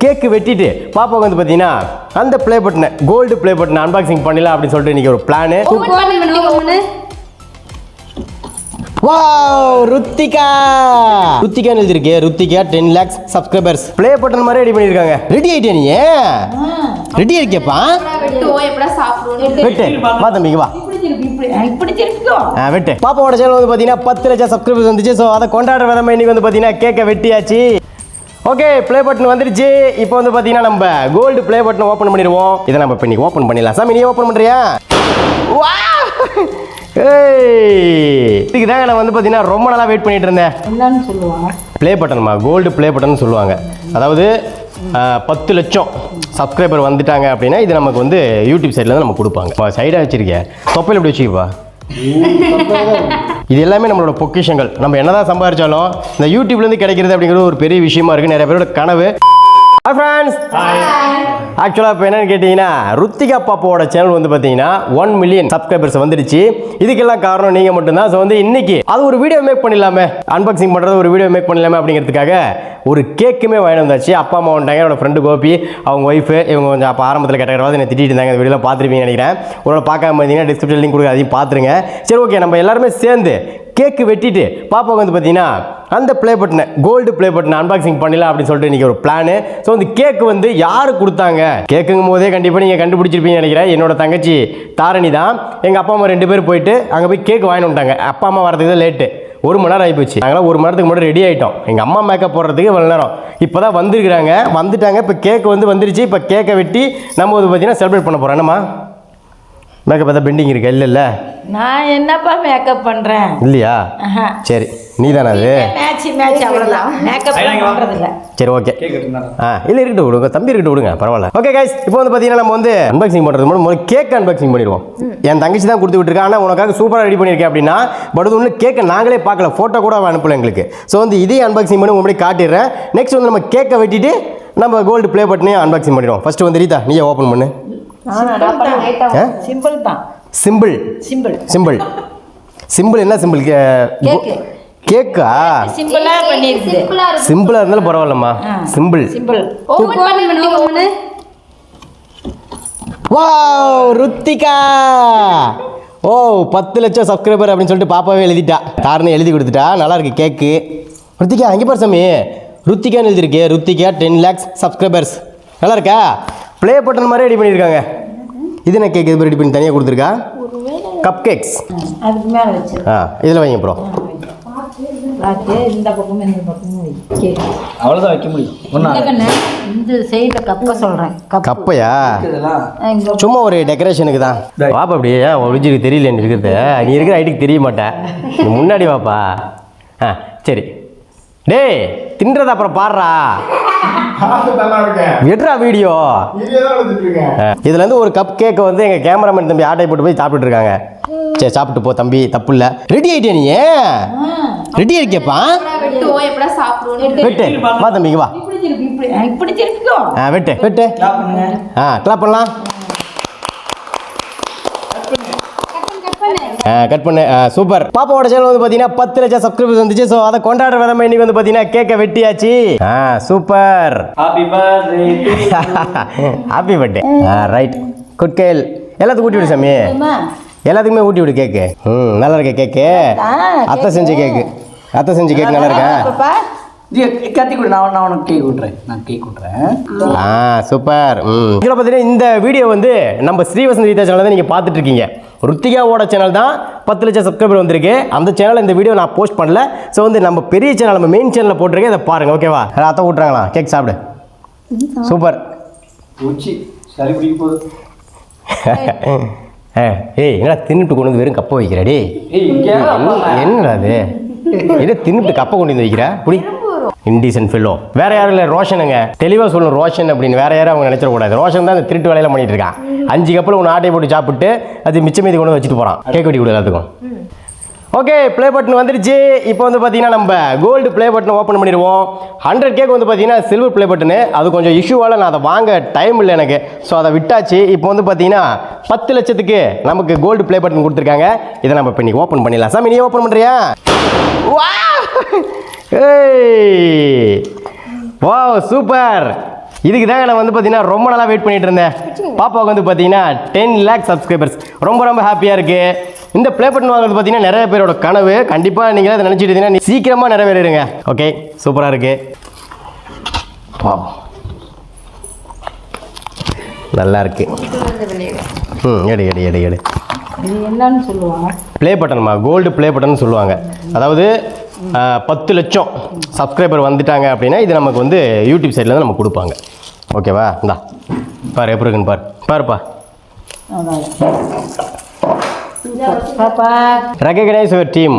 கேக்கு வெட்டிட்டு பாப்பாவுக்கு வந்து பார்த்தீங்கன்னா அந்த ப்ளே பட்டனை கோல்டு ப்ளே பட்டனை அன்பாக்சிங் பண்ணலாம் அப்படின்னு சொல்லிட்டு இன்னைக்கு ஒரு பிளானு வாவ் ருத்திகா ருத்திகான்னு எழுதிருக்கு Ruthika ten lakhs subscribers play button மாதிரி ரெடி பண்ணியிருக்காங்க. ரெடி ஆயிட்டே நீ? ரெடி சாப்பிடுவோம் வெட்டு. வா தம்பிக்கு வா. இப்படி திருப்பி இப்படி ஆ, இப்படி திருப்பிக்கோ. ஆ, வெட்டு. பாப்பாவோட சேனல் வந்து பார்த்தீங்கன்னா பத்து லட்சம் சப்ஸ்கிரைபர்ஸ் வந்துச்சு. ஸோ அதை கொண்டாடுற விதமா இன்னைக்கு வந்து பார்த்தீங்கன்னா கேக்கை வெட்டியாச்சு. ஓகே ப்ளே பட்டன் வந்துருச்சு. இப்போ வந்து பார்த்தீங்கன்னா நம்ம கோல்டு ப்ளே பட்டன் ஓப்பன் பண்ணிடுவோம். இதை நம்ம இப்போ இன்னைக்கு ஓப்பன் பண்ணிடலாம். சாமி நீ ஓப்பன் பண்ணுறியா இதுக்கு தாங்க நான் வந்து பார்த்தீங்கன்னா ரொம்ப நாளாக வெயிட் பண்ணிட்டு இருந்தேன். என்னன்னு சொல்லுவாங்க? ப்ளே பட்டன்மா கோல்டு ப்ளே பட்டன் சொல்லுவாங்க. அதாவது பத்து லட்சம் சப்ஸ்கிரைபர் வந்துட்டாங்க அப்படின்னா இது நமக்கு வந்து யூடியூப் சைடில் தான் நம்ம கொடுப்பாங்க. சைடாக வச்சிருக்கேன் தொப்பையில் எப்படி வச்சுக்கப்பா இது எல்லாமே நம்மளோட பொக்கிஷங்கள். நம்ம என்னதான் சம்பாதிச்சாலும் இந்த யூடியூப்லேருந்து கிடைக்கிறது அப்படிங்கிறது ஒரு பெரிய விஷயமா இருக்குது நிறைய பேரோட கனவு. ஃப்ரெண்ட்ஸ் ஆக்சுவலாக இப்போ என்னன்னு கேட்டிங்கன்னா ருத்திகா பாப்பாவோட சேனல் வந்து பார்த்தீங்கன்னா ஒன் மில்லியன் சப்ஸ்கிரைபர்ஸ் வந்துடுச்சு. இதுக்கெல்லாம் காரணம் நீங்கள் மட்டும்தான். ஸோ வந்து இன்னைக்கு அது ஒரு வீடியோ மேக் பண்ணிடலாமே. அன்பாக்சிங் பண்ணுறது ஒரு வீடியோ மேக் பண்ணலாமே அப்படிங்கிறதுக்காக ஒரு கேக்குமே வாங்கி வந்தாச்சு. அப்பா அம்மா வந்துட்டாங்க. என்னோட ஃப்ரெண்டு கோபி அவங்க ஒய்ஃபு இவங்க கொஞ்சம் அப்போ ஆரம்பத்தில் கேட்ட என்னை திட்டிட்டு இருந்தாங்க. இந்த வீடியோலாம் பார்த்துருப்பீங்கன்னு நினைக்கிறேன். ஒரு பார்க்காம இருந்தீங்கன்னா டிஸ்கிரிப்ஷன் லிங்க் கொடுக்க அதையும் பார்த்துருங்க. சரி ஓகே நம்ம எல்லாருமே சேர்ந்து கேக்கு வெட்டிட்டு பாப்பாவுக்கு வந்து பார்த்தீங்கன்னா அந்த ப்ளே பட்டனை கோல்டு ப்ளே பட்டனை அன்பாக்சிங் பண்ணலாம் அப்படின்னு சொல்லிட்டு இன்றைக்கி ஒரு பிளானு ஸோ இந்த கேக்கு வந்து யார் கொடுத்தாங்க? கேக்குங்கும் போதே கண்டிப்பாக நீங்கள் கண்டுபிடிச்சிருப்பீங்கன்னு நினைக்கிறேன். என்னோட தங்கச்சி தாரணி தான். எங்கள் அப்பா அம்மா ரெண்டு பேரும் போயிட்டு அங்கே போய் கேக் வாங்கிட்டு வந்துட்டாங்க. அப்பா அம்மா வரதுக்கு தான் லேட்டு ஒரு மணி நேரம் ஆகிப்போச்சு. நாங்களாம் ஒரு மணி நேரத்துக்கு முன்னாடி ரெடி ஆகிட்டோம் எங்கள் அம்மா மேக்கப் போடுறதுக்கு இவ்வளோ நேரம். இப்போ தான் வந்திருக்கிறாங்க. வந்துட்டாங்க. இப்போ கேக் வந்து வந்துருச்சு. இப்போ கேக்கை வெட்டி நம்ம வந்து பார்த்தீங்கன்னா செலிப்ரேட் பண்ண போகிறோம் என்னம்மா? மேக்கப் பார்த்தா பெண்டிங் இருக்கு? இல்லை இல்லை. நான் என்னப்பா மேக்கப் பண்றேன்? இல்லையா. சரி நீ தானே அது மேட்ச் மேட்ச் அவ்வளோதான் மேக்கப் பண்றது இல்ல சரி ஓகே ஆ இல்லை இருக்கட்டும் விடுங்க. தம்பி இருக்கட்டும் விடுங்க பரவாயில்ல. ஓகே கைஸ் இப்போ வந்து பார்த்தீங்கன்னா நம்ம வந்து அன்பாக்சிங் பண்ணுறது மூலம் முதல்ல கேக் அன்பாக்சிங் பண்ணிடுவோம். என் தங்கச்சி தான் கொடுத்து விட்டுருக்கேன் ஆனால் உனக்காக சூப்பராக ரெடி பண்ணியிருக்கேன் அப்படின்னா பட் ஒன்று கேக்கை நாங்களே பார்க்கல. ஃபோட்டோ கூட அவன் அனுப்பல எங்களுக்கு. ஸோ வந்து இதே அன்பாக்சிங் பண்ணி உங்களுக்கு காட்டிடுறேன். நெக்ஸ்ட் வந்து நம்ம கேக்கை வெட்டிட்டு நம்ம கோல்டு ப்ளே பட்டனையும் அன்பாக்சிங் பண்ணிடுவோம். ஃபர்ஸ்ட் வந்து ரீதா நீயே ஓப்பன் பண்ணு? சிம்பிள் தான். சிம்பிள் சிம்பிள் சிம்பிள் சிம்பிள் என்ன சிம்பிள் கேக்கு. சிம்பிளா பண்ணிருக்குது. சிம்பிளா இருந்தாலும் பரவாயில்லம்மா. சிம்பிள் சிம்பிள் ஓபன் பண்ணு ஓபன் பண்ணு வாவ் ருத்திகா ஓ பத்து லட்சம் சப்ஸ்கிரைபர் அப்படின்னு சொல்லிட்டு பாப்பாவே எழுதிட்டா. காரணம் எழுதி கொடுத்துட்டா. நல்லா இருக்கு கேக்கு ருத்திகா அங்கே பாரு சாமி. ருத்திகான்னு எழுதிருக்கு ருத்திகா டென் லேக்ஸ் சப்ஸ்கிரைபர்ஸ் நல்லா இருக்கா? ப்ளே பட்டன் மாதிரி ரெடி பண்ணியிருக்காங்க. இது என்ன கேக் இது ரெடி பண்ணி தனியாக கொடுத்துருக்கா? கப் கேக்ஸ் அதுக்கு மேல வச்சு ஆ இதில் வைங்க ப்ரோ பார்த்து இந்த பக்கமும் இந்த பக்கமும் வை. கேக்கு. அவ்வளோதான் வைக்க முடியும். ஒன்றா இந்த கண்ணு, இந்த சைடில் கப்பை சொல்கிறேன் கப் கப்பையா? சும்மா ஒரு டெக்கரேஷனுக்கு தான். வாப்பா அப்படியே ஏன் ஒளிஞ்சிருக்கு தெரியல எனக்கு இருக்கிறது? நீ இருக்கிற ஐடிக்கு தெரிய மாட்டேன். முன்னாடி வாப்பா. ஆ சரி. டேய் தின்றத அப்புறம் பாடுறா. விடுறா வீடியோ. இதுல இருந்து ஒரு கப் கேக்கை வந்து எங்க கேமராமேன் தம்பி ஆட்டை போட்டு போய் சாப்பிட்டுட்டு இருக்காங்க. சரி சாப்பிட்டு போ தம்பி தப்பு இல்லை. ரெடி ஆயிட்டே நீ? ரெடி சாப்பிடுவோம் வெட்டு. வா தம்பிங்க வா. வெட்டு வெட்டு. ஆ. கிளாப் பண்ணலாம் ஆ கட் பண்ணு. ஆ, சூப்பர் பாப்பாவோட சேனல் வந்து பார்த்தீங்கன்னா பத்து லட்சம் சப்ஸ்கிரைபர்ஸ் வந்துச்சு. ஸோ அதை கொண்டாடுற விதமா இன்னைக்கு வந்து பார்த்தீங்கன்னா கேக்கை வெட்டியாச்சு. ஆ super happy birthday happy birthday ஆ ரைட் குட் கேல் எல்லாத்துக்கும் ஊட்டி விடு சாமி. எல்லாத்துக்குமே ஊட்டி விடு கேக்கு ம் நல்லா இருக்க கேக்கு அத்தை செஞ்ச கேக்கு அத்தை செஞ்ச கேக் நல்லா இருக்கா? பாப்பா? கத்தி கொடு. நான் நான் உனக்கு கேக் விட்றேன் நான் கேக் விட்றேன் ஆ சூப்பர் ம். இதில் பார்த்தீங்கன்னா இந்த வீடியோ வந்து நம்ம ஸ்ரீவசந்த் கீதா சேனல் தான் நீங்கள் பார்த்துட்டு இருக்கீங்க. ருத்திகாவோட சேனல் தான் பத்து லட்சம் சப்ஸ்கிரைபர் வந்திருக்கு. அந்த சேனல் இந்த வீடியோ நான் போஸ்ட் பண்ணல. ஸோ வந்து நம்ம பெரிய சேனல் நம்ம மெயின் சேனலில் போட்டிருக்கேன். அதை பாருங்க ஓகேவா அத்தை விட்றாங்களா கேக் சாப்பிடு. சூப்பர் ஏய் என்னடா தின்னுட்டு கொண்டு வந்து வெறும் கப்பை வைக்கிற டேய்? ஏய் இங்கே என்ன- என்னடா அது என்ன தின்னுட்டு கப்பை கொண்டு வந்து வைக்கிற? புடி. இன்டீசன் ஃபில்லோ வேற யாரும் இல்லை ரோஷனுங்க தெளிவாக சொல்லணும் ரோஷன் அப்படின்னு. வேற யாரும் அவங்க நினைச்சிடக்கூடாது. ரோஷன் தான் இந்த திருட்டு வேலையில பண்ணிட்டு இருக்கான். அஞ்சு கப்பில் ஒன்று ஆட்டையை போட்டு சாப்பிட்டு அது மிச்சம் மீதி கொண்டு வச்சுட்டு போகிறான். கேக் வெட்டி கொடு எல்லாத்துக்கும். ஓகே ப்ளே பட்டன் வந்துருச்சு இப்போ வந்து பார்த்தீங்கன்னா நம்ம கோல்டு ப்ளே பட்டன் ஓப்பன் பண்ணிடுவோம். ஹண்ட்ரட் கேக் வந்து பார்த்தீங்கன்னா சில்வர் ப்ளே பட்டனு அது கொஞ்சம் இஷ்யூவால் நான் அதை வாங்க டைம் இல்லை எனக்கு. ஸோ அதை விட்டாச்சு. இப்போ வந்து பார்த்தீங்கன்னா பத்து லட்சத்துக்கு நமக்கு கோல்டு ப்ளே பட்டன் கொடுத்துருக்காங்க. இதை நம்ம இப்போ இன்னைக்கு ஓப்பன் பண்ணிடலாம். சாமி நீ ஓப்பன் பண்ணுறியா வா ஏய்! வா சூப்பர் இதுக்கு தாங்க நான் வந்து பார்த்தீங்கன்னா ரொம்ப நாளாக வெயிட் பண்ணிட்டு இருந்தேன். பாப்பாவுக்கு வந்து பார்த்தீங்கன்னா டென் லேக் சப்ஸ்கிரைபர்ஸ் ரொம்ப ரொம்ப ஹாப்பியாக இருக்குது இந்த ப்ளே பட்டன் வாங்குறது பார்த்தீங்கன்னா நிறைய பேரோட கனவு. கண்டிப்பாக நீங்கள் அதை நினச்சிட்டு இருந்தீங்கன்னா சீக்கிரமாக நிறைவேறிடுங்க. ஓகே சூப்பராக இருக்குது நல்லா இருக்கு. ம் எடு எடு எடு எடு. என்னன்னு சொல்லுவாங்க? ப்ளே பட்டன்மா கோல்டு ப்ளே பட்டன் சொல்லுவாங்க. அதாவது பத்து லட்சம் சப்ஸ்கிரைபர் வந்துட்டாங்க அப்படின்னா இது நமக்கு வந்து யூடியூப் சைட்லேருந்து நமக்கு கொடுப்பாங்க. ஓகேவா இந்தா. பாரு எப்படி இருக்குன்னு பாரு. பாருப்பா. Super recognise your team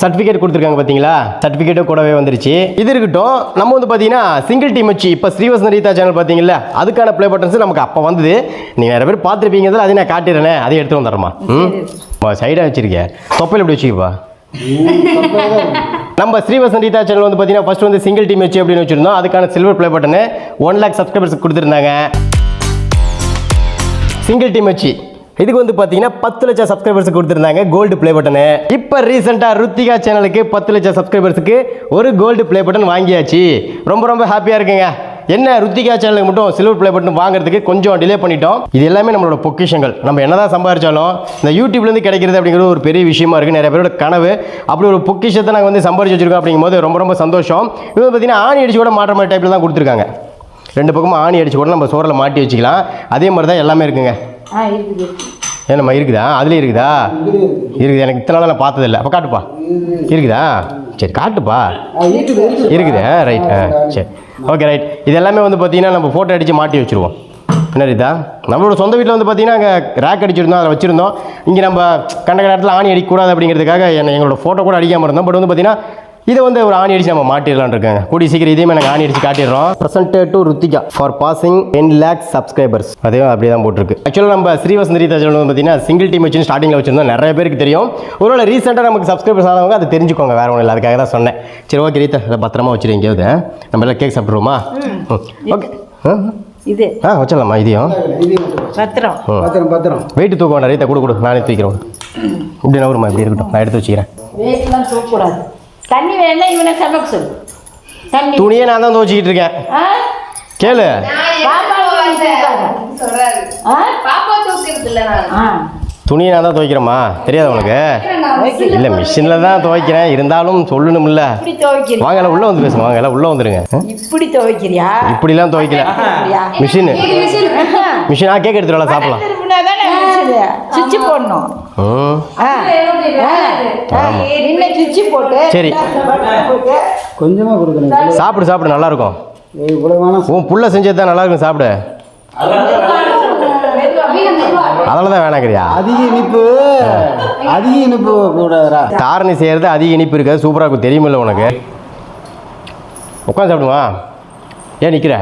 certificate கொடுத்துருக்காங்க பார்த்தீங்களா சர்டிஃபிகேட்டும் கூடவே வந்துருச்சு. இது இருக்கட்டும் நம்ம வந்து பார்த்தீங்கன்னா சிங்கிள் டீம் வச்சு இப்போ ஸ்ரீவசன் ரீதா சேனல் பார்த்தீங்களா அதுக்கான ப்ளே பட்டன்ஸ் நமக்கு அப்போ வந்தது. நீங்கள் நிறைய பேர் பார்த்துருப்பீங்க அதை நான் காட்டிடுறேன் அதை எடுத்து வந்துடுறமா ம்? சைடாக வச்சிருக்கேன் தொப்பையில் எப்படி வச்சுக்கப்பா நம்ம ஸ்ரீவசன் ரீதா சேனல் வந்து பார்த்தீங்கன்னா ஃபர்ஸ்ட் வந்து சிங்கிள் டீம் வச்சு அப்படின்னு வச்சிருந்தோம். அதுக்கான silver play button one lakh subscribers கொடுத்துருந்தாங்க. சிங்கிள் டீம் வச்சு. இதுக்கு வந்து பார்த்தீங்கன்னா பத்து லட்சம் சப்ஸ்கிரைபர்ஸ் கொடுத்துருந்தாங்க கோல்டு ப்ளே பட்டனு இப்போ ரீசெண்டாக ருத்திகா சேனலுக்கு பத்து லட்சம் சப்ஸ்கிரைபர்ஸுக்கு ஒரு கோல்டு ப்ளே பட்டன் வாங்கியாச்சு. ரொம்ப ரொம்ப ஹாப்பியாக இருக்குங்க. என்ன ருத்திகா சேனலுக்கு மட்டும் சில்வர் ப்ளே பட்டன் வாங்குறதுக்கு கொஞ்சம் டிலே பண்ணிட்டோம். இது எல்லாமே நம்மளோட பொக்கிஷங்கள். நம்ம என்னதான் சம்பாரிச்சாலும் இந்த யூடியூப்லேருந்து கிடைக்கிறது அப்படிங்கிறது ஒரு பெரிய விஷயமா இருக்குது நிறைய பேரோட கனவு. அப்படி ஒரு பொக்கிஷத்தை நாங்கள் வந்து சம்பாரிச்சு வச்சிருக்கோம் அப்படிங்கும்போது ரொம்ப ரொம்ப சந்தோஷம். இது வந்து பார்த்தீங்கன்னா ஆணி அடிச்சு கூட மாற்ற மாதிரி டைப்பில் தான் கொடுத்துருக்காங்க. ரெண்டு பக்கமும் ஆணி அடிச்சு கூட நம்ம சோறில் மாட்டி வச்சுக்கலாம். அதே மாதிரி தான் எல்லாமே இருக்குங்க. ஏன்னம்மா இருக்குதா அதுலேயும் இருக்குதா? இருக்குது. எனக்கு இத்தனை நாளாக நான் பார்த்ததில்ல. அப்போ காட்டுப்பா. இருக்குதா? சரி காட்டுப்பா. இருக்குது ரைட் சரி. ஓகே ரைட் இது எல்லாமே வந்து பார்த்தீங்கன்னா நம்ம ஃபோட்டோ அடித்து மாட்டி வச்சுருவோம். என்ன ரீதா? நம்மளோட சொந்த வீட்டில் வந்து பார்த்தீங்கன்னா அங்கே ரேக் அடிச்சிருந்தோம் அதை வச்சுருந்தோம். இங்கே நம்ம கண்ட கண்ட இடத்துல ஆணி அடிக்கக்கூடாது அப்படிங்கிறதுக்காக என்ன எங்களோட ஃபோட்டோ கூட அடிக்காமல் இருந்தோம். பட் வந்து பார்த்தீங்கன்னா இதை வந்து ஒரு ஆணி அடிச்சு நம்ம மாட்டிடலாம்னு இருக்காங்க. கூடி சீக்கிரம் இதையுமே நாங்கள் ஆணி அடிச்சு காட்டிடுறோம். Presented to Ruthika for passing ten lakh subscribers அதே அப்படியே தான் போட்டிருக்கு. ஆக்சுவலாக நம்ம ஸ்ரீவசந்த் ரீதா சேனல் வந்து பார்த்தீங்கன்னா சிங்கிள் டீம் வச்சு ஸ்டார்டிங்கில் வச்சிருந்தோம். நிறைய பேருக்கு தெரியும். ஒருவேளை ரீசெண்டாக நமக்கு சப்ஸ்கிரைபர்ஸ் ஆனவங்க அதை தெரிஞ்சுக்கோங்க. வேற ஒன்றும் இல்லை. அதுக்காக தான் சொன்னேன். சரி ஓகே ரீதா அதை பத்திரமா வச்சிரு எங்கேயாவது நம்ம எல்லாம் கேக் சாப்பிட்ருவோமா ஓகே இது. ஆ வச்சிடலாமா? இதையும்? பத்திரம். பத்திரம் பத்திரம். வெயிட் தூக்க வேண்டாம் ரீதா கொடு கொடு. நானே தூக்கிறேன் இப்படி நவருமா இப்படி இருக்கட்டும். நான் எடுத்து வச்சுக்கிறேன். தண்ணி வேணா இவனை சமைக்க சொல்லு. தண்ணி. துணியை நான் தான் துவச்சிக்கிட்டு இருக்கேன். ஆ? கேளு. பாப்பா சொல்றாரு. ஆ? பாப்பா தூக்கிறது இல்ல நான். ஆ. துணியை நான் தான் துவைக்கிறேம்மா. தெரியாதா உனக்கு? இல்லை மிஷினில் தான் துவைக்கிறேன். இருந்தாலும் சொல்லணும்ல. இப்படி துவைக்கிறியா? வாங்க எல்லாம் உள்ளே வந்து பேசுங்க வாங்க எல்லாம் உள்ளே வந்துருங்க. இப்படி துவைக்கிறியா? இப்படிலாம் துவைக்கல? மிஷினு. மிஷின். ஆ கேக் எடுத்துடலாம் சாப்பிடலாம். சுவிட்ச் போடணும். சுவிட்ச் போட்டு சரி. போட்டு கொஞ்சமாக கொடுக்கணும். சாப்பிடு சாப்பிடு நல்லா இருக்கும் உன் புள்ள செஞ்சது தான் நல்லா இருக்கும் சாப்பிடு. அதனால தான் வேணாங்கிறியா? அதிக இனிப்பு. அதிக இனிப்பு கூடாதா தாரணி செய்கிறது அதிக இனிப்பு இருக்காது சூப்பராக இருக்கும். தெரியுமில்ல உனக்கு. உட்காந்து சாப்பிடுவா ஏன் நிற்கிற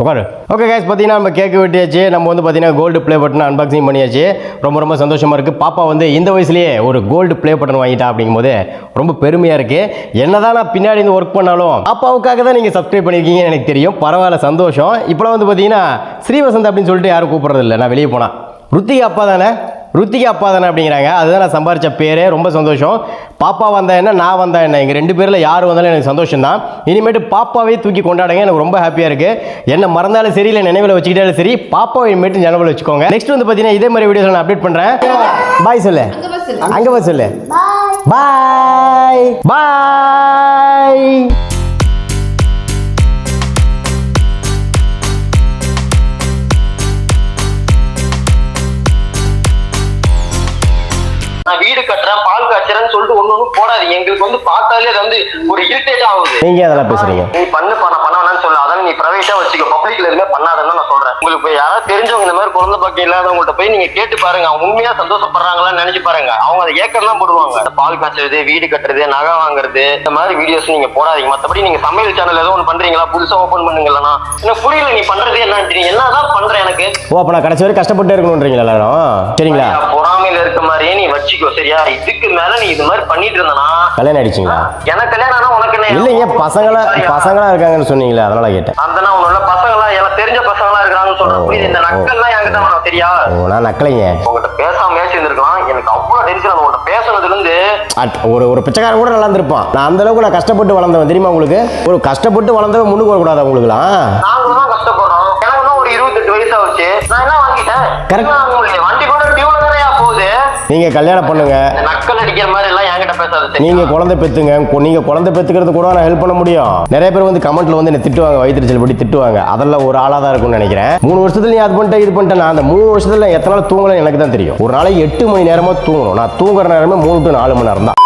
உட்காரு. ஓகே கேஸ் பார்த்தீங்கன்னா நம்ம கேக்கு வெட்டியாச்சு. நம்ம வந்து பார்த்தீங்கன்னா கோல்டு ப்ளே பட்டன் அன்பாக்சிங் பண்ணியாச்சு. ரொம்ப ரொம்ப சந்தோஷமாக இருக்குது பாப்பா வந்து இந்த வயசுலேயே ஒரு கோல்டு ப்ளே பட்டன் வாங்கிட்டா அப்படிங்கும்போது ரொம்ப பெருமையாக இருக்குது என்னதான் நான் பின்னாடி இருந்து ஒர்க் பண்ணாலும் பாப்பாவுக்காக தான் நீங்கள் சப்ஸ்கிரைப் பண்ணியிருக்கீங்கன்னு எனக்கு தெரியும். பரவாயில்ல சந்தோஷம். இப்போலாம் வந்து பார்த்தீங்கன்னா ஸ்ரீவசந்த் அப்படின்னு சொல்லிட்டு யாரும் கூப்பிட்றதில்ல நான் வெளியே போனால் ருத்திகா அப்பா தானே? ருத்திகா அப்பா தானே அப்படிங்கிறாங்க. அதுதான் நான் சம்பாரிச்ச பேரே ரொம்ப சந்தோஷம். பாப்பா வந்தா என்ன நான் வந்தா என்ன? எங்கள் ரெண்டு பேரில் யார் வந்தாலும் எனக்கு சந்தோஷம் தான் இனிமேட்டு பாப்பாவே தூக்கி கொண்டாடுங்க எனக்கு ரொம்ப ஹாப்பியாக இருக்குது என்ன மறந்தாலும் சரி இல்லை நினைவில் வச்சுக்கிட்டாலும் சரி பாப்பாவை இனிமேட்டு நினைவில் வச்சுக்கோங்க. நெக்ஸ்ட் வந்து பார்த்தீங்கன்னா இதே மாதிரி வீடியோஸ் நான் அப்டேட் பண்ணுறேன் பாய் சொல்லு. அங்க பஸ் அங்கே போய் சொல்லு. பாய் பாய் நான் வீடு கட்டுறேன் காய்ச்சறேன்னு சொல்லிட்டு ஒண்ணு ஒண்ணு போடாதீங்க. எங்களுக்கு வந்து பார்த்தாலே அது வந்து ஒரு இரிட்டேட் ஆகுது. நீங்கள் அதெல்லாம் பேசுகிறீங்க நீ பண்ணு பண்ண பண்ண வேணாம்னு சொல்ல. அதான் நீ பிரைவேட்டா வச்சுக்கோ. பப்ளிக்ல எதுவுமே பண்ணாதன்னு நான் சொல்றேன். உங்களுக்கு யாராவது தெரிஞ்சவங்க இந்த மாதிரி குழந்தை பாக்கியம் இல்லாதவங்கள்ட்ட போய் நீங்க கேட்டு பாருங்க. அவங்க உண்மையா சந்தோஷப்படுறாங்களான்னு நினைச்சு பாருங்க. அவங்க அதை ஏக்கர் தான் போடுவாங்க. இந்த பால் காய்ச்சறது வீடு கட்டுறது நகை வாங்குறது இந்த மாதிரி வீடியோஸ் நீங்க போடாதீங்க. மத்தபடி நீங்க சமையல் சேனல் ஏதோ ஒன்று பண்றீங்களா? புதுசா ஓபன் பண்ணுங்களா எனக்கு புரியல நீ பண்றது என்னன்னு என்னதான் பண்ற எனக்கு? ஓ அப்போ நான் கடைசி வரை கஷ்டப்பட்டு இருக்கணுன்றீங்களா எல்லாரும்? சரிங்களா? பொறாமையில இருக்க மாதிரியே நீ வச்சுக்கோ சரியா? இதுக்கு மேல நேரத்துல அதனால கேட்டேன். அந்த பசங்களா எனக்கு தெரிஞ்ச பசங்களா இருக்காங்கன்னு சொல்றேன் உங்ககிட்ட பேசாம எனக்கு அவ்வளவு டென்ஷன் இருந்து ஒரு ஒரு பிச்சைக்காரன் கூட நல்லா நான் அந்த அளவுக்கு நான் கஷ்டப்பட்டு வளர்ந்தவன் தெரியுமா உங்களுக்கு? ஒரு கஷ்டப்பட்டு வளர்ந்தவன் முன்னுக்கு வரக்கூடாது கரெக்ட் நீங்கள் கல்யாணம் பண்ணுங்க. நக்கல் அடிக்கிற மாதிரி எல்லாம் என்கிட்ட பேசாத சரி நீங்க குழந்தை பெத்துங்க. கு- நீங்க குழந்தை பெத்துக்கிறது கூட நான் ஹெல்ப் பண்ண முடியும். நிறைய பேர் வந்து கமெண்ட்ல வந்து என்ன திட்டுவாங்க வயிற்றுச்சல் படி திட்டுவாங்க. அதெல்லாம் ஒரு ஆளா தான் இருக்கும்னு நினைக்கிறேன். மூணு வருஷத்துல நீ அது பண்ணிட்ட இது பண்ணிட்டேன் நான் அந்த மூணு வருஷத்துல எத்தனை நாள் தூங்கலன்னு எனக்கு தான் தெரியும். ஒரு நாளைக்கு எட்டு மணி நேரமா தூங்கணும். நான் தூங்குற நேரமே மூணு டு நாலு மணி நேரம் தான்